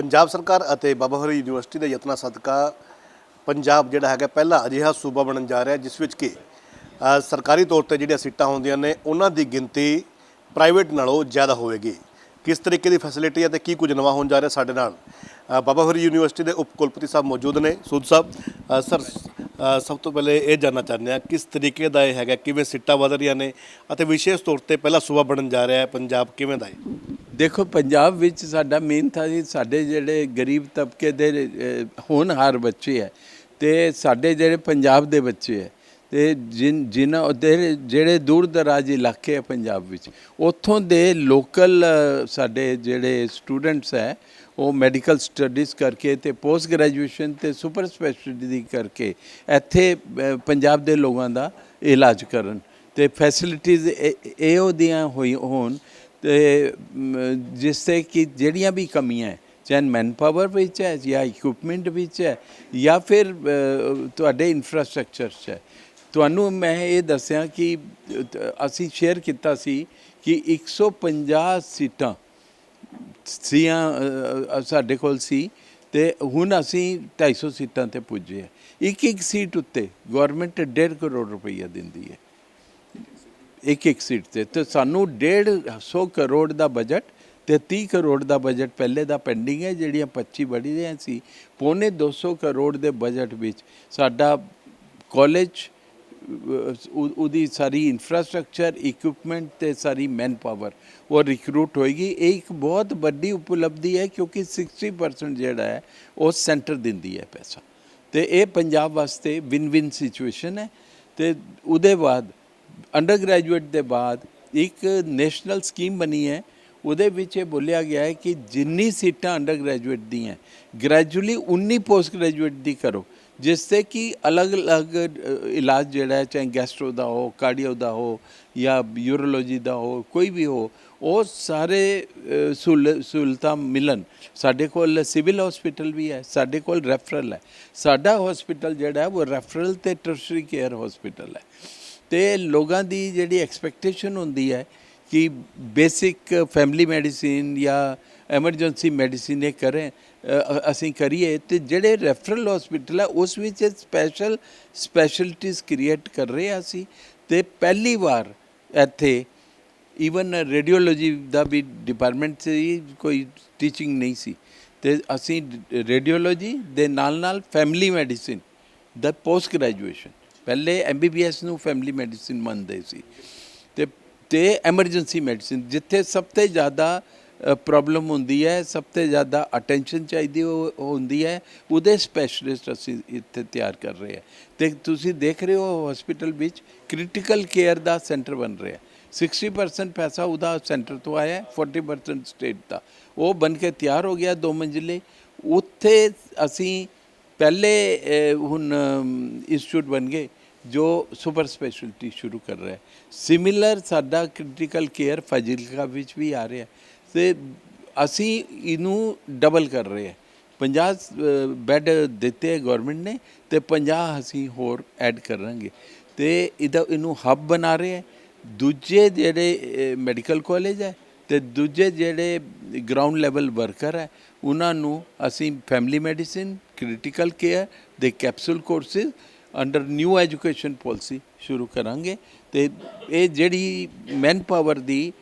ਪੰਜਾਬ ਸਰਕਾਰ ਅਤੇ ਬਾਬਾ ਫਰੀਦ ਯੂਨੀਵਰਸਿਟੀ ਦੇ ਯਤਨਾਂ ਸਦਕਾ ਪੰਜਾਬ ਜਿਹੜਾ ਹੈਗਾ ਪਹਿਲਾ ਅਜਿਹਾ ਸੂਬਾ ਬਣਨ ਜਾ ਰਿਹਾ, ਜਿਸ ਵਿੱਚ ਕਿ ਸਰਕਾਰੀ ਤੌਰ ਤੇ ਜਿਹੜੀਆਂ ਸੀਟਾਂ ਹੁੰਦੀਆਂ ਨੇ, ਉਹਨਾਂ ਦੀ ਗਿਣਤੀ ਪ੍ਰਾਈਵੇਟ ਨਾਲੋਂ ਜ਼ਿਆਦਾ ਹੋਵੇਗੀ। ਕਿਸ ਤਰੀਕੇ ਦੀ ਫੈਸਿਲਿਟੀ ਹੈ ਤੇ ਕੀ ਕੁਝ ਨਵਾਂ ਹੋਣ ਜਾ ਰਿਹਾ ਸਾਡੇ ਨਾਲ ਬਾਬਾ ਫਰੀਦ ਯੂਨੀਵਰਸਿਟੀ ਦੇ ਉਪ ਕੁਲਪਤੀ ਸਾਹਿਬ ਮੌਜੂਦ ਨੇ। ਸੂਦ ਸਾਹਿਬ ਸਰ ਸਭ ਤੋਂ ਪਹਿਲੇ ਇਹ ਜਾਨਣਾ ਚਾਹੁੰਦੇ ਆ ਕਿਸ ਤਰੀਕੇ ਦਾ ਇਹ ਹੈਗਾ, ਕਿਵੇਂ ਸੀਟਾਂ ਵਧ ਰਹੀਆਂ ਨੇ ਅਤੇ ਵਿਸ਼ੇਸ਼ ਤੌਰ ਤੇ ਪਹਿਲਾ ਸੂਬਾ ਬਣਨ ਜਾ ਰਿਹਾ ਹੈ ਪੰਜਾਬ ਕਿਵੇਂ ਦਾ ਹੈ? ਦੇਖੋ, ਪੰਜਾਬ ਵਿੱਚ ਸਾਡਾ ਮੇਨ ਥਾ ਜੀ ਸਾਡੇ ਜਿਹੜੇ ਗਰੀਬ ਤਬਕੇ ਦੇ ਹੋਣਹਾਰ ਬੱਚੇ ਹੈ ਤੇ ਸਾਡੇ ਜਿਹੜੇ ਪੰਜਾਬ ਦੇ ਬੱਚੇ ਹੈ ਤੇ ਜਿਨ, ਜਿਨ੍ਹਾਂ ਉਹਦੇ ਜਿਹੜੇ ਦੂਰ ਦਰਾਜ ਇਲਾਕੇ ਹੈ ਪੰਜਾਬ ਵਿੱਚ, ਉੱਥੋਂ ਦੇ ਲੋਕਲ ਸਾਡੇ ਜਿਹੜੇ ਸਟੂਡੈਂਟਸ ਹੈ, ਉਹ ਮੈਡੀਕਲ ਸਟੱਡੀਜ਼ ਕਰਕੇ ਤੇ ਪੋਸਟ ਗ੍ਰੈਜੂਏਸ਼ਨ ਤੇ ਸੁਪਰ ਸਪੈਸ਼ਲਿਟੀ ਦੀ ਕਰਕੇ ਇੱਥੇ ਪੰਜਾਬ ਦੇ ਲੋਕਾਂ ਦਾ ਇਲਾਜ ਕਰਨ ਤੇ ਫੈਸਿਲਿਟੀਜ਼ ਇਹ ਉਹਦੀਆਂ ਹੋਈ, ਹੋਣ ਤੇ ਜਿਸ 'ਤੇ ਕਿ ਜਿਹੜੀਆਂ ਵੀ ਕਮੀਆਂ ਚਾਹੇ ਮੈਨ ਪਾਵਰ ਵਿੱਚ ਹੈ ਜਾਂ ਇਕਵਿਪਮੈਂਟ ਵਿੱਚ ਹੈ ਜਾਂ ਫਿਰ ਤੁਹਾਡੇ ਇਨਫਰਾਸਟ੍ਰਕਚਰ 'ਚ ਹੈ। ਤੁਹਾਨੂੰ ਮੈਂ ਇਹ ਦੱਸਿਆ ਕਿ ਅਸੀਂ ਸ਼ੇਅਰ ਕੀਤਾ ਸੀ ਕਿ 150 ਸੀਟਾਂ ਸੀਆਂ ਅ, ਅ, ਸਾਡੇ ਕੋਲ ਸੀ ਤੇ ਹੁਣ ਅਸੀਂ 250 ਸੀਟਾਂ ਤੇ ਪੁੱਜੇ ਹਾਂ। ਇੱਕ ਇੱਕ ਸੀਟ ਉੱਤੇ ਗਵਰਨਮੈਂਟ 1.5 ਕਰੋੜ ਰੁਪਈਆ ਦਿੰਦੀ ਹੈ। ਇੱਕ ਇੱਕ ਸੀਟ ਤੇ। ਤੇ ਸਾਨੂੰ 150 ਕਰੋੜ ਦਾ ਬਜਟ ਤੇ 30 ਕਰੋੜ ਦਾ ਬਜਟ ਪਹਿਲੇ ਦਾ ਪੈਂਡਿੰਗ ਹੈ, ਜਿਹੜੀਆਂ 25 ਬੜੀ ਦੀਆਂ ਸੀ। ਪੌਣੇ 200 ਕਰੋੜ ਦੇ ਬਜਟ ਵਿੱਚ ਸਾਡਾ ਕਾਲਜ ਉਹਦੀ ਸਾਰੀ ਇਨਫਰਾਸਟ੍ਰਕਚਰ ਇਕਵਿਪਮੈਂਟ ਤੇ ਸਾਰੀ ਮੈਨ ਪਾਵਰ ਉਹ ਰਿਕਰੂਟ ਹੋਏਗੀ। ਇਹ ਇੱਕ ਬਹੁਤ ਵੱਡੀ ਉਪਲਬਧੀ ਹੈ, ਕਿਉਂਕਿ 60% ਜਿਹੜਾ ਹੈ, ਉਹ ਸੈਂਟਰ ਦਿੰਦੀ ਹੈ ਪੈਸਾ। ਤੇ ਇਹ ਪੰਜਾਬ ਵਾਸਤੇ ਵਿਨ ਵਿਨ ਸਿਚੁਏਸ਼ਨ ਹੈ। ਤੇ ਉਹਦੇ ਬਾਅਦ ਅੰਡਰ ਗ੍ਰੈਜੂਏਟ ਦੇ ਬਾਅਦ ਇੱਕ ਨੈਸ਼ਨਲ ਸਕੀਮ ਬਣੀ ਹੈ, ਉਹਦੇ ਵਿੱਚ ਇਹ ਬੋਲਿਆ ਗਿਆ ਹੈ ਕਿ ਜਿੰਨੀ ਸੀਟਾਂ ਅੰਡਰ ਗ੍ਰੈਜੂਏਟ ਦੀਆਂ ਗ੍ਰੈਜੂਅਲੀ 19 ਪੋਸਟ ਗ੍ਰੈਜੂਏਟ ਦੀ ਕਰੋ, ਜਿਸ ਤੇ ਕਿ ਅਲੱਗ-ਅਲੱਗ ਇਲਾਜ ਜਿਹੜਾ ਹੈ, ਚਾਹੇ ਗੈਸਟਰੋ ਦਾ ਹੋ ਕਾਰਡੀਓ ਦਾ ਹੋ, ਜਾਂ ਯੂਰੋਲੋਜੀ ਦਾ ਹੋ, ਕੋਈ ਵੀ ਹੋ, ਉਹ ਸਾਰੇ ਸਹੂਲਤਾਂ ਮਿਲਣ। ਸਾਡੇ ਕੋਲ ਸਿਵਲ ਹਸਪੀਟਲ ਵੀ ਹੈ, ਸਾਡੇ ਕੋਲ ਰੈਫਰਲ ਹੈ। ਸਾਡਾ ਹਸਪੀਟਲ ਜਿਹੜਾ ਹੈ, ਉਹ ਰੈਫਰਲ ਤੇ ਟਰਸ਼ਰੀ ਕੇਅਰ ਹਸਪੀਟਲ ਹੈ। ਤੇ ਲੋਕਾਂ ਦੀ ਜਿਹੜੀ ਐਕਸਪੈਕਟੇਸ਼ਨ ਹੁੰਦੀ ਹੈ ਕਿ ਬੇਸਿਕ ਫੈਮਿਲੀ ਮੈਡੀਸਿਨ ਜਾਂ ਐਮਰਜੈਂਸੀ ਮੈਡੀਸਿਨ ਇਹ ਕਰੇ ਅਸੀਂ ਕਰੀਏ ਤੇ ਜਿਹੜੇ ਰੈਫਰਲ ਹਸਪੀਟਲ ਹੈ ਉਸ ਵਿੱਚ ਸਪੈਸ਼ਲ ਸਪੈਸ਼ਲਟੀਜ਼ ਕ੍ਰੀਏਟ ਕਰ ਰਹੇ ਹਾਂ ਅਸੀਂ ਤੇ ਪਹਿਲੀ ਵਾਰ ਇੱਥੇ ਈਵਨ ਰੇਡੀਓਲੋਜੀ ਦਾ ਵੀ ਡਿਪਾਰਟਮੈਂਟ ਸੀ ਕੋਈ ਟੀਚਿੰਗ ਨਹੀਂ ਸੀ ਤੇ ਅਸੀਂ ਰੇਡੀਓਲੋਜੀ ਦੇ ਨਾਲ ਨਾਲ ਫੈਮਿਲੀ ਮੈਡੀਸਿਨ ਦਾ ਪੋਸਟ ਗ੍ਰੈਜੂਏਸ਼ਨ ਪਹਿਲੇ ਐਮਬੀਬੀਐਸ ਨੂੰ ਫੈਮਿਲੀ ਮੈਡੀਸਿਨ ਮੰਨਦੇ ਸੀ ਤੇ ਤੇ ਐਮਰਜੈਂਸੀ ਮੈਡੀਸਿਨ ਜਿੱਥੇ ਸਭ ਤੋਂ ਜ਼ਿਆਦਾ ਪ੍ਰੋਬਲਮ ਹੁੰਦੀ ਹੈ, ਸਭ ਤੋਂ ਜ਼ਿਆਦਾ ਅਟੈਂਸ਼ਨ ਚਾਹੀਦੀ ਹੋ- ਹੁੰਦੀ ਹੈ, ਉਹਦੇ ਸਪੈਸ਼ਲਿਸਟ ਅਸੀਂ ਇੱਥੇ ਤਿਆਰ ਕਰ ਰਹੇ ਹਾਂ। ਤੇ ਤੁਸੀਂ ਦੇਖ ਰਹੇ ਹੋ ਹਸਪੀਟਲ ਵਿੱਚ ਕ੍ਰਿਟੀਕਲ ਕੇਅਰ ਦਾ ਸੈਂਟਰ ਬਣ ਰਿਹਾ 60% ਪੈਸਾ ਉਹਦਾ ਸੈਂਟਰ ਤੋਂ ਆਇਆ ਹੈ 40% ਸਟੇਟ ਦਾ। ਉਹ ਬਣ ਕੇ ਤਿਆਰ ਹੋ ਗਿਆ ਦੋ ਮੰਜ਼ਿਲੇ। ਉੱਥੇ ਅਸੀਂ ਪਹਿਲੇ ਅਹ, ਹੁਣ ਇੰਸਟੀਚਿਊਟ ਬਣ ਗਏ ਜੋ ਸੁਪਰ ਸਪੈਸ਼ਲਿਟੀ ਸ਼ੁਰੂ ਕਰ ਰਿਹਾ ਹੈ ਸਿਮਿਲਰ ਸਾਡਾ ਕ੍ਰਿਟੀਕਲ ਕੇਅਰ ਫਾਜ਼ਿਲਕਾ ਵਿੱਚ ਵੀ ਆ ਰਿਹਾ ਹੈ ਤੇ ਅਸੀਂ ਇਹਨੂੰ ਡਬਲ ਕਰ ਰਹੇ ਹਾਂ 50 ਬੈੱਡ ਦਿੱਤੇ ਗਵਰਨਮੈਂਟ ਨੇ ਤੇ 50 ਅਸੀਂ ਹੋਰ ਐਡ ਕਰਾਂਗੇ ਤੇ ਇਹਦਾ ਇਹਨੂੰ ਹੱਬ ਬਣਾ ਰਹੇ ਹੈ ਦੂਜੇ ਜਿਹੜੇ ਮੈਡੀਕਲ ਕਾਲਜ ਹੈ ਤੇ ਦੂਜੇ ਜਿਹੜੇ ਗਰਾਊਂਡ ਲੈਵਲ ਵਰਕਰ ਹੈ ਉਹਨਾਂ ਨੂੰ ਅਸੀਂ ਫੈਮਿਲੀ ਮੈਡੀਸਿਨ ਕ੍ਰਿਟੀਕਲ ਕੇਅਰ ਦੇ capsule courses under new education policy ਸ਼ੁਰੂ ਕਰਾਂਗੇ ਤੇ ਇਹ ਜਿਹੜੀ ਮੈਨ ਪਾਵਰ ਦੀ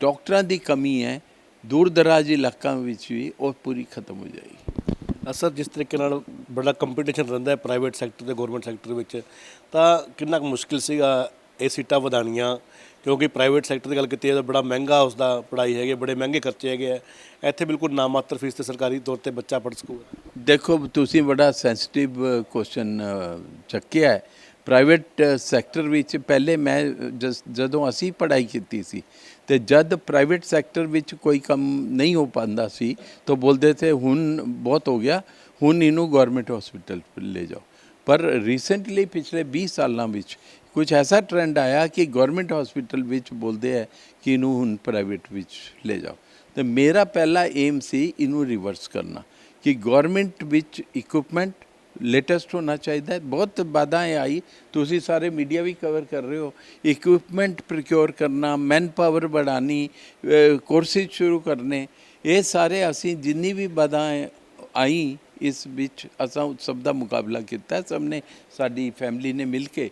ਡਾਕਟਰਾਂ ਦੀ ਕਮੀ ਹੈ ਦੂਰ ਦਰਾਜ ਇਲਾਕਿਆਂ ਵਿੱਚ ਵੀ ਉਹ ਪੂਰੀ ਖਤਮ ਹੋ ਜਾਏਗੀ ਅਸਰ ਜਿਸ ਤਰੀਕੇ ਨਾਲ ਬੜਾ ਕੰਪੀਟੀਸ਼ਨ ਰਹਿੰਦਾ ਹੈ ਪ੍ਰਾਈਵੇਟ ਸੈਕਟਰ ਤੇ ਗਵਰਨਮੈਂਟ ਸੈਕਟਰ ਵਿੱਚ ਤਾਂ ਕਿੰਨਾ ਕੁ ਮੁਸ਼ਕਿਲ ਸੀਗਾ ਇਹ ਸੀਟਾਂ ਵਧਾਉਣੀਆਂ ਕਿਉਂਕਿ ਪ੍ਰਾਈਵੇਟ ਸੈਕਟਰ ਦੀ ਗੱਲ ਕੀਤੀ ਹੈ ਤਾਂ ਬੜਾ ਮਹਿੰਗਾ ਉਸ ਦਾ ਪੜ੍ਹਾਈ ਹੈਗੀ ਬੜੇ ਮਹਿੰਗੇ ਖਰਚੇ ਹੈਗੇ ਆ ਇੱਥੇ ਬਿਲਕੁਲ ਨਾਮਾਤਰ ਫੀਸ ਤੇ ਸਰਕਾਰੀ ਤੌਰ ਤੇ ਬੱਚਾ ਪੜ੍ਹ ਸਕੂਗਾ। ਦੇਖੋ, ਤੁਸੀਂ ਬੜਾ ਸੈਂਸਿਟਿਵ ਕੁਐਸਚਨ ਚੱਕਿਆ ਹੈ। ਪ੍ਰਾਈਵੇਟ ਸੈਕਟਰ ਵਿੱਚ ਪਹਿਲੇ ਮੈਂ ਜਦੋਂ ਅਸੀਂ ਪੜ੍ਹਾਈ ਕੀਤੀ ਸੀ, ਤੇ ਜਦ ਪ੍ਰਾਈਵੇਟ ਸੈਕਟਰ ਵਿੱਚ ਕੋਈ ਕੰਮ ਨਹੀਂ ਹੋ ਪਾਉਂਦਾ ਸੀ, ਤਾਂ ਬੋਲਦੇ ਥੇ ਹੁਣ ਬਹੁਤ ਹੋ ਗਿਆ, ਹੁਣ ਇਹਨੂੰ ਗਵਰਨਮੈਂਟ ਹਸਪੀਟਲ ਲੈ ਜਾਓ। ਪਰ ਰੀਸੈਂਟਲੀ ਪਿਛਲੇ 20 ਸਾਲਾਂ ਵਿੱਚ ਕੁਝ ਐਸਾ ਟ੍ਰੈਂਡ ਆਇਆ ਕਿ ਗਵਰਨਮੈਂਟ ਹਸਪੀਟਲ ਵਿੱਚ ਬੋਲਦੇ ਆ ਕਿ ਇਹਨੂੰ ਹੁਣ ਪ੍ਰਾਈਵੇਟ ਵਿੱਚ ਲੈ ਜਾਓ। ਤੇ ਮੇਰਾ ਪਹਿਲਾ ਏਮ ਸੀ ਇਹਨੂੰ ਰਿਵਰਸ ਕਰਨਾ ਕਿ ਗਵਰਨਮੈਂਟ ਵਿੱਚ ਇਕਵਿਪਮੈਂਟ ਲੇਟੈਸਟ ਹੋਣਾ ਚਾਹੀਦਾ ਹੈ। ਬਹੁਤ ਬਾਦਾਂ ਆਈ। ਤੁਸੀਂ ਸਾਰੇ ਮੀਡੀਆ ਵੀ ਕਵਰ ਕਰ ਰਹੇ ਹੋ। ਇਕਵਿਪਮੈਂਟ ਪ੍ਰੋਕਿਓਰ ਕਰਨਾ ਮੈਨ ਪਾਵਰ ਵਧਾਣੀ ਕੋਰਸਿਸ ਸ਼ੁਰੂ ਕਰਨੇ, ਇਹ ਸਾਰੇ ਅਸੀਂ ਜਿੰਨੀ ਵੀ ਬਾਦਾਂ ਆਈ, ਇਸ ਵਿੱਚ ਅਸਾਂ ਸਭ ਦਾ ਮੁਕਾਬਲਾ ਕੀਤਾ। ਸਭ ਨੇ ਸਾਡੀ ਫੈਮਿਲੀ ਨੇ ਮਿਲ ਕੇ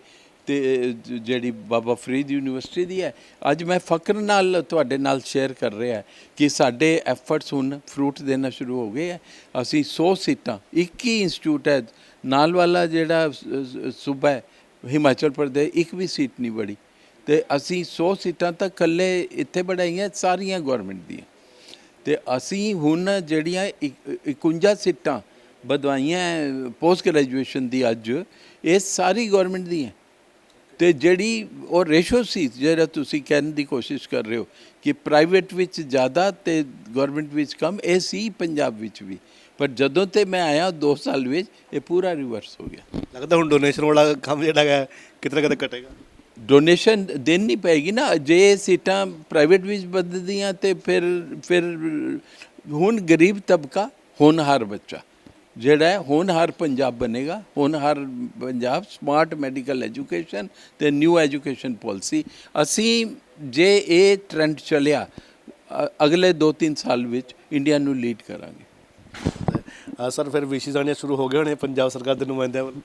ਤੇ ਜਿਹੜੀ ਬਾਬਾ ਫਰੀਦ ਯੂਨੀਵਰਸਿਟੀ ਦੀ ਹੈ, ਅੱਜ ਮੈਂ ਫਕਰ ਨਾਲ ਤੁਹਾਡੇ ਨਾਲ ਸ਼ੇਅਰ ਕਰ ਰਿਹਾ ਕਿ ਸਾਡੇ ਐਫਰਟਸ ਹੁਣ ਫਰੂਟ ਦੇਣਾ ਸ਼ੁਰੂ ਹੋ ਗਏ ਹੈ ਅਸੀਂ 100 ਸੀਟਾਂ 21 ਇੰਸਟੀਚਿਊਟ ਹੈ ਨਾਲ ਵਾਲਾ ਜਿਹੜਾ ਸੂਬਾ ਹੈ, ਹਿਮਾਚਲ ਪ੍ਰਦੇਸ਼, ਇੱਕ ਵੀ ਸੀਟ ਨਹੀਂ ਬੜੀ। ਤੇ ਅਸੀਂ 100 ਸੀਟਾਂ ਤਾਂ ਇਕੱਲੇ ਇੱਥੇ ਬਣਾਈਆਂ, ਸਾਰੀਆਂ ਗਵਰਨਮੈਂਟ ਦੀਆਂ। ਤੇ ਅਸੀਂ ਹੁਣ ਜਿਹੜੀਆਂ ਇਕ- 51 ਸੀਟਾਂ ਵਧਵਾਈਆਂ ਪੋਸਟ ਗ੍ਰੈਜੂਏਸ਼ਨ ਦੀ ਅੱਜ, ਇਹ ਸਾਰੀ ਗਵਰਨਮੈਂਟ ਦੀਆਂ। ਤੇ ਜਿਹੜੀ ਉਹ ਰੇਸ਼ੋ ਸੀ ਜਿਹੜਾ ਤੁਸੀਂ ਕਹਿਣ ਦੀ ਕੋਸ਼ਿਸ਼ ਕਰ ਰਹੇ ਹੋ ਕਿ ਪ੍ਰਾਈਵੇਟ ਵਿੱਚ ਜ਼ਿਆਦਾ ਤੇ ਗਵਰਨਮੈਂਟ ਵਿੱਚ ਕਮ ਇਹ ਸੀ ਪੰਜਾਬ ਵਿੱਚ ਵੀ। ਪਰ ਜਦੋਂ ਤੇ ਮੈਂ ਆਇਆ 2 ਸਾਲ ਵਿੱਚ ਇਹ ਪੂਰਾ ਰਿਵਰਸ ਹੋ ਗਿਆ। ਲੱਗਦਾ ਹੁਣ ਡੋਨੇਸ਼ਨ ਵਾਲਾ ਕੰਮ ਜਿਹੜਾ ਹੈ ਕਿਤੇ ਨਾ ਕਿਤੇ ਘਟੇਗਾ। ਡੋਨੇਸ਼ਨ ਦੇਣੀ ਪਏਗੀ ਨਾ। ਜੇ ਸੀਟਾਂ ਪ੍ਰਾਈਵੇਟ ਵਿੱਚ ਵੱਧਦੀਆਂ ਤੇ ਫਿਰ ਫਿਰ ਹੁਣ ਗਰੀਬ ਤਬਕਾ ਹੋਣਹਾਰ ਬੱਚਾ। ਜਿਹੜਾ ਹੈ ਹੋਣਹਾਰ ਪੰਜਾਬ ਬਣੇਗਾ ਹੋਣਹਾਰ ਪੰਜਾਬ ਸਮਾਰਟ ਮੈਡੀਕਲ ਐਜੂਕੇਸ਼ਨ ਤੇ ਨਿਊ ਐਜੂਕੇਸ਼ਨ ਪਾਲਿਸੀ ਅਸੀਂ ਜੇ ਇਹ ਟ੍ਰੈਂਡ ਚੱਲਿਆ ਅਗਲੇ 2-3 ਸਾਲ ਵਿੱਚ ਇੰਡੀਆ ਨੂੰ ਲੀਡ ਕਰਾਂਗੇ। ਸਰ ਫਿਰ ਵਿਸ਼ੇ ਜਾਣੇ ਸ਼ੁਰੂ ਹੋ ਗਏ ਹੋਣੇ ਪੰਜਾਬ ਸਰਕਾਰ ਦੇ ਨੁਮਾਇੰਦਿਆਂ ਵੱਲੋਂ।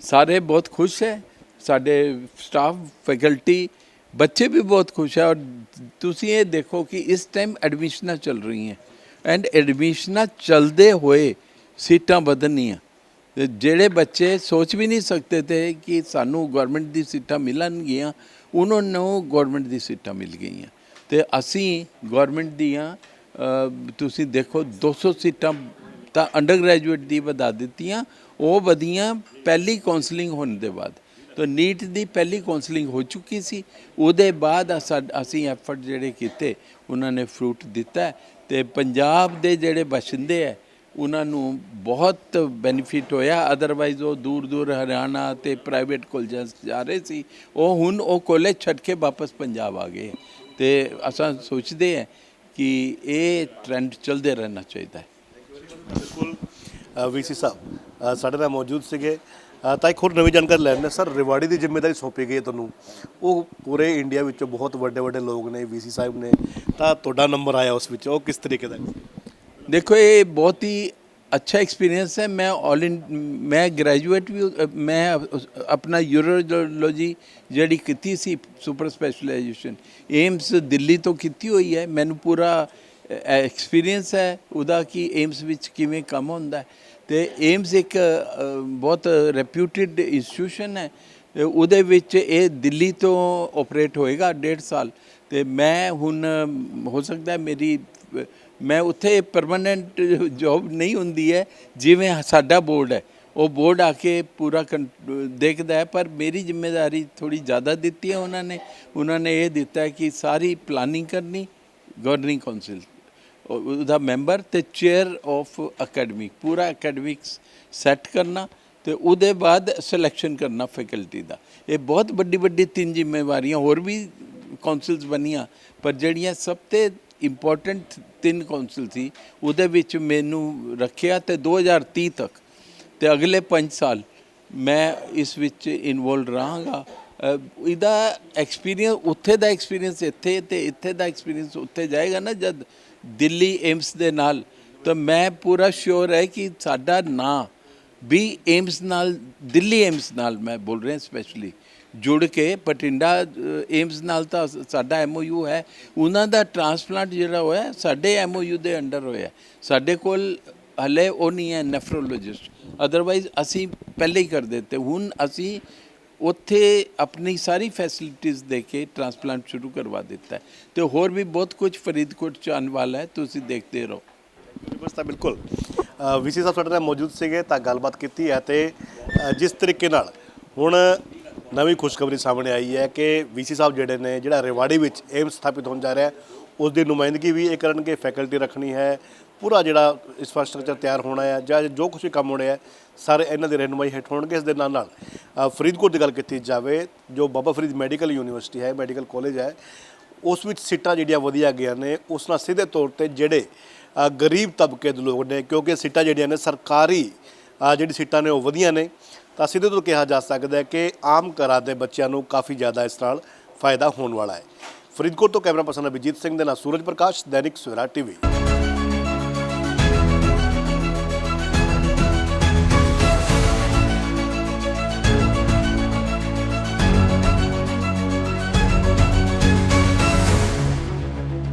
ਸਾਰੇ ਬਹੁਤ ਖੁਸ਼ ਹੈ ਸਾਡੇ ਸਟਾਫ ਫੈਕਲਟੀ ਬੱਚੇ ਵੀ ਬਹੁਤ ਖੁਸ਼ ਹੈ ਔਰ ਤੁਸੀਂ ਇਹ ਦੇਖੋ ਕਿ ਇਸ ਟਾਈਮ ਐਡਮਿਸ਼ਨਾਂ ਚੱਲ ਰਹੀਆਂ। ਐਂਡ ਐਡਮਿਸ਼ਨਾਂ ਚੱਲਦੇ ਹੋਏ ਸੀਟਾਂ ਵਧਣੀਆਂ ਤੇ ਜਿਹੜੇ ਬੱਚੇ ਸੋਚ ਵੀ ਨਹੀਂ ਸਕਦੇ ਤੇ ਕਿ ਸਾਨੂੰ ਗਵਰਨਮੈਂਟ ਦੀ ਸੀਟਾਂ ਮਿਲਣਗੀਆਂ, ਉਹਨਾਂ ਨੂੰ ਗਵਰਨਮੈਂਟ ਦੀ ਸੀਟਾਂ ਮਿਲ ਗਈਆਂ। ਤੇ ਅਸੀਂ ਗਵਰਨਮੈਂਟ ਦੀਆਂ ਤੁਸੀਂ ਦੇਖੋ 200 ਸੀਟਾਂ ਤਾਂ ਅੰਡਰ ਗ੍ਰੈਜੂਏਟ ਦੀ ਵਧਾ ਦਿੱਤੀਆਂ, ਉਹ ਵਧੀਆਂ ਪਹਿਲੀ ਕਾਉਂਸਲਿੰਗ ਹੋਣ ਦੇ ਬਾਅਦ। ਤਾਂ ਨੀਟ ਦੀ ਪਹਿਲੀ ਕਾਉਂਸਲਿੰਗ ਹੋ ਚੁੱਕੀ ਸੀ, ਉਹਦੇ ਬਾਅਦ ਅਸਾਂ- ਅਸੀਂ ਐਫਰਟ ਜਿਹੜੇ ਕੀਤੇ, ਉਹਨਾਂ ਨੇ ਫਰੂਟ ਦਿੱਤਾ। ਹੈ ਤੇ ਪੰਜਾਬ ਦੇ ਜਿਹੜੇ ਬਸ਼ਿੰਦੇ ਹੈ ਉਹਨਾਂ ਨੂੰ ਬਹੁਤ ਬੈਨੀਫਿਟ ਹੋਇਆ। ਅਦਰਵਾਈਜ਼ ਉਹ ਦੂਰ ਦੂਰ ਹਰਿਆਣਾ ਤੇ ਪ੍ਰਾਈਵੇਟ ਕਾਲਜਾਂ 'ਚ ਜਾ ਰਹੇ ਸੀ। ਉਹ ਹੁਣ ਉਹ ਕਾਲਜ ਛੱਡ ਕੇ ਵਾਪਸ ਪੰਜਾਬ ਆ ਗਏ। ਤੇ ਅਸਾਂ ਸੋਚਦੇ ਹਾਂ ਕਿ ਇਹ ਟ੍ਰੈਂਡ ਚੱਲਦੇ ਰਹਿਣਾ ਚਾਹੀਦਾ ਹੈ। ਬਿਲਕੁਲ। ਵੀਸੀ ਸਾਹਿਬ ਸਾਡੇ ਨਾਲ ਮੌਜੂਦ ਸੀਗੇ। ਤਾਂ ਇੱਕ ਹੋਰ ਨਵੀਂ ਜਾਣਕਾਰੀ ਲੈਣੇ ਸਰ, ਰਿਵਾੜੀ ਦੀ ਜ਼ਿੰਮੇਵਾਰੀ ਸੌਂਪੀ ਗਈ ਹੈ ਤੁਹਾਨੂੰ। ਉਹ ਪੂਰੇ ਇੰਡੀਆ ਵਿੱਚੋਂ ਬਹੁਤ ਵੱਡੇ ਵੱਡੇ ਲੋਕ ਨੇ ਵੀਸੀ ਸਾਹਿਬ ਨੇ। ਤਾਂ ਤੁਹਾਡਾ ਨੰਬਰ ਆਇਆ ਉਸ ਵਿੱਚ। ਉਹ ਕਿਸ ਤਰੀਕੇ ਦਾ ਦੇਖੋ ਇਹ ਬਹੁਤ ਹੀ ਅੱਛਾ ਐਕਸਪੀਰੀਅੰਸ ਹੈ ਮੈਂ ਆਲ ਇਨ ਮੈਂ ਗ੍ਰੈਜੂਏਟ ਵੀ ਅ, ਮੈਂ ਉਸ- ਆਪਣਾ ਯੂਰੋਲੋਜੀ ਜਿਹੜੀ ਕੀਤੀ ਸੀ ਸੁਪਰ ਸਪੈਸ਼ਲਾਈਜੇਸ਼ਨ ਏਮਸ ਦਿੱਲੀ ਤੋਂ ਕੀਤੀ ਹੋਈ ਹੈ ਮੈਨੂੰ ਪੂਰਾ ਐਕਸਪੀਰੀਅੰਸ ਹੈ ਉਹਦਾ ਕਿ ਏਮਸ ਵਿੱਚ ਕਿਵੇਂ ਕੰਮ ਹੁੰਦਾ ਹੈ ਤੇ ਏਮਸ ਇੱਕ ਬਹੁਤ ਰੈਪਿਊਟਿਡ ਇੰਸਟੀਟਿਊਸ਼ਨ ਹੈ ਉਹਦੇ ਵਿੱਚ ਇਹ ਦਿੱਲੀ ਤੋਂ ਆਪਰੇਟ ਹੋਏਗਾ ਡੇਢ ਸਾਲ ਤੇ ਮੈਂ ਹੁਣ, ਹੋ ਸਕਦਾ ਮੇਰੀ, ਮੈਂ ਉੱਥੇ ਪਰਮਨੈਂਟ ਜੌਬ ਨਹੀਂ ਹੁੰਦੀ ਹੈ, ਜਿਵੇਂ ਸਾਡਾ ਬੋਰਡ ਹੈ। ਉਹ ਬੋਰਡ ਆ ਕੇ ਪੂਰਾ ਕੰ- ਦੇਖਦਾ ਹੈ, ਪਰ ਮੇਰੀ ਜ਼ਿੰਮੇਵਾਰੀ ਥੋੜੀ ਜ਼ਿਆਦਾ ਦਿੱਤੀ ਹੈ ਉਹਨਾਂ ਨੇ। ਉਹਨਾਂ ਨੇ ਇਹ ਦਿੱਤਾ ਕਿ ਸਾਰੀ ਪਲਾਨਿੰਗ ਕਰਨੀ ਗਵਰਨਿੰਗ ਕਾਉਂਸਲ ਉਹਦਾ ਮੈਂਬਰ ਤੇ ਚੇਅਰ ਆਫ ਅਕੈਡਮਿਕ ਪੂਰਾ ਅਕੈਡਮਿਕਸ ਸੈੱਟ ਕਰਨਾ ਤੇ ਉਹਦੇ ਬਾਅਦ ਸਿਲੈਕਸ਼ਨ ਕਰਨਾ ਫੈਕਲਟੀ ਦਾ। ਇਹ ਬਹੁਤ ਵੱਡੀ ਵੱਡੀ ਤਿੰਨ ਜ਼ਿੰਮੇਵਾਰੀਆਂ, ਹੋਰ ਵੀ ਕਾਉਂਸਲਸ ਬਣੀਆਂ, ਪਰ ਜਿਹੜੀਆਂ ਸਭ ਤੋਂ ਇੰਪੋਰਟੈਂਟ ਤਿੰਨ ਕਾਉਂਸਲ ਸੀ, ਉਹਦੇ ਵਿੱਚ ਮੈਨੂੰ ਰੱਖਿਆ ਤੇ 2030 ਤੱਕ। ਤੇ ਅਗਲੇ 5 ਸਾਲ ਮੈਂ ਇਸ ਵਿੱਚ ਇਨਵੋਲਡ ਰਹਾਂਗਾ। ਇਹਦਾ ਐਕਸਪੀਰੀਅੰਸ ਉੱਥੇ ਦਾ ਐਕਸਪੀਰੀਅੰਸ ਇੱਥੇ ਤੇ ਇੱਥੇ ਦਾ ਐਕਸਪੀਰੀਅੰਸ ਉੱਥੇ ਜਾਏਗਾ ਨਾ ਜਦ ਦਿੱਲੀ ਏਮਸ ਦੇ ਨਾਲ। ਤਾਂ ਮੈਂ ਪੂਰਾ ਸ਼ੋਰ ਹੈ ਕਿ ਸਾਡਾ ਨਾਂ ਵੀ ਏਮਸ ਨਾਲ, ਦਿੱਲੀ ਏਮਸ ਨਾਲ ਮੈਂ ਬੋਲ ਰਿਹਾ ਸਪੈਸ਼ਲੀ ਜੁੜ ਕੇ ਬਠਿੰਡਾ ਏਮਸ ਨਾਲ ਤਾਂ ਸਾਡਾ ਐਮਓਯੂ ਹੈ। ਉਹਨਾਂ ਦਾ ਟ੍ਰਾਂਸਪਲਾਂਟ ਜਿਹੜਾ ਹੋਇਆ, ਸਾਡੇ ਐਮਓਯੂ ਦੇ ਅੰਡਰ ਹੋਇਆ। ਸਾਡੇ ਕੋਲ ਹਲੇ ਉਹ ਨਹੀਂ ਹੈ, ਨੈਫਰੋਲੋਜਿਸਟ। ਅਦਰਵਾਈਜ਼ ਅਸੀਂ ਪਹਿਲੇ ਹੀ ਕਰ ਦਿੱਤੇ। ਹੁਣ ਅਸੀਂ ਉੱਥੇ ਆਪਣੀ ਸਾਰੀ ਫੈਸਿਲਿਟੀਆਂ ਦੇ ਕੇ ਟ੍ਰਾਂਸਪਲਾਂਟ ਸ਼ੁਰੂ ਕਰਵਾ ਦਿੱਤਾ ਹੈ। ਤੇ ਹੋਰ ਵੀ ਬਹੁਤ ਕੁਝ ਫਰੀਦਕੋਟ ਚ ਆਉਣ ਵਾਲਾ ਹੈ, ਤੁਸੀਂ ਦੇਖਦੇ ਰਹੋ। ਬਸ ਤਾਂ ਬਿਲਕੁਲ ਵੀਸੀ ਸਾਹਿਬ ਸਾਡੇ ਨਾਲ ਮੌਜੂਦ ਸੀਗੇ, ਤਾਂ ਗੱਲਬਾਤ ਕੀਤੀ ਹੈ ਤੇ ਜਿਸ ਤਰੀਕੇ ਨਾਲ ਹੁਣ ਨਵੀਂ ਖੁਸ਼ਖਬਰੀ ਸਾਹਮਣੇ ਆਈ ਹੈ ਕਿ ਵੀਸੀ ਸਾਹਿਬ ਜਿਹੜੇ ਨੇ, ਜਿਹੜਾ ਰੇਵਾੜੀ ਵਿੱਚ ਏਮਸ ਸਥਾਪਿਤ ਹੋਣ ਜਾ ਰਿਹਾ ਉਸ ਦੀ ਨੁਮਾਇੰਦਗੀ ਵੀ ਇਹ ਕਰਨਗੇ, ਫੈਕਲਟੀ ਰੱਖਣੀ ਹੈ, ਪੂਰਾ ਜਿਹੜਾ ਇਨਫਰਾਸਟ੍ਰਕਚਰ ਤਿਆਰ ਹੋਣਾ ਹੈ, ਜਾਂ ਜੋ ਕੁਝ ਵੀ ਕੰਮ ਹੋਣਾ ਹੈ, ਸਾਰੇ ਇਹਨਾਂ ਦੀ ਰਹਿਨੁਮਾਈ ਹੇਠ ਹੋਣਗੇ। ਇਸ ਦੇ ਨਾਲ ਨਾਲ ਫਰੀਦਕੋਟ ਦੀ ਗੱਲ ਕੀਤੀ ਜਾਵੇ, ਜੋ ਬਾਬਾ ਫਰੀਦ ਮੈਡੀਕਲ ਯੂਨੀਵਰਸਿਟੀ ਹੈ, ਮੈਡੀਕਲ ਕਾਲਜ ਹੈ, ਉਸ ਵਿੱਚ ਸੀਟਾਂ ਜਿਹੜੀਆਂ ਵਧੀਆ ਗਈਆਂ ਨੇ, ਉਸ ਨਾਲ ਸਿੱਧੇ ਤੌਰ ਤੇ ਜਿਹੜੇ ਗਰੀਬ ਤਬਕੇ ਦੇ ਲੋਕ ਨੇ, ਕਿਉਂਕਿ ਸੀਟਾਂ ਜਿਹੜੀਆਂ ਨੇ ਸਰਕਾਰੀ ਜਿਹੜੀ ਸੀਟਾਂ ਨੇ ਉਹ ਵਧੀਆਂ ਨੇ ਤਾਂ ਸਿੱਧੇ ਤੋਂ ਕਿਹਾ ਜਾ ਸਕਦਾ ਹੈ ਕਿ ਆਮ ਘਰਾਂ ਦੇ ਬੱਚਿਆਂ ਨੂੰ ਕਾਫੀ ਜ਼ਿਆਦਾ ਇਸ ਨਾਲ ਫਾਇਦਾ ਹੋਣ ਵਾਲਾ ਹੈ। ਫਰੀਦਕੋਟ ਤੋਂ ਕੈਮਰਾ ਪਰਸਨ ਅਭਿਜੀਤ ਸਿੰਘ ਦੇ ਨਾਲ ਸੂਰਜ ਪ੍ਰਕਾਸ਼, ਦੈਨਿਕ ਸਵੇਰਾ ਟੀਵੀ।